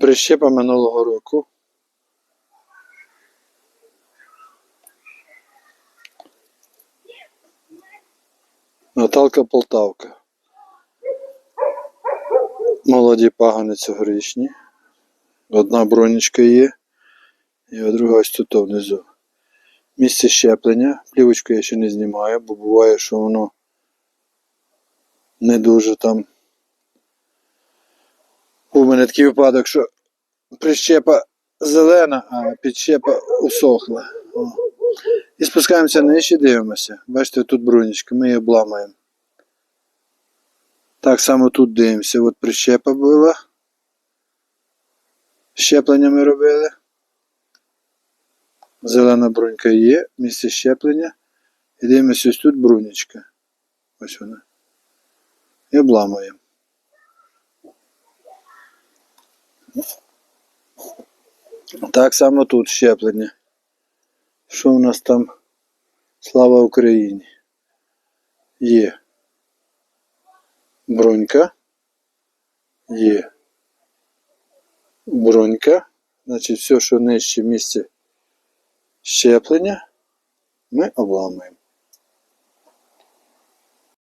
Прищепа минулого року. Наталка Полтавка. Молоді пагани цьогорічні. Одна бронечка є, і друга ось тут внизу. Місце щеплення. Плівочку я ще не знімаю, бо буває, що воно не дуже там. У мене такий випадок, що прищепа зелена, а підщепа усохла. О. І спускаємося нижче, дивимося. Бачите, тут брунечка, ми її обламаємо. Так само тут дивимося. От прищепа була. Щеплення ми робили. Зелена брунька є, місце щеплення. І дивимося, ось тут брунечка. Ось вона. І обламуємо. Так само тут щеплення. Що у нас там? Слава Україні. Є. Бронька. Є. Бронька. Значить, все, що нижче місце щеплення, ми обламуємо.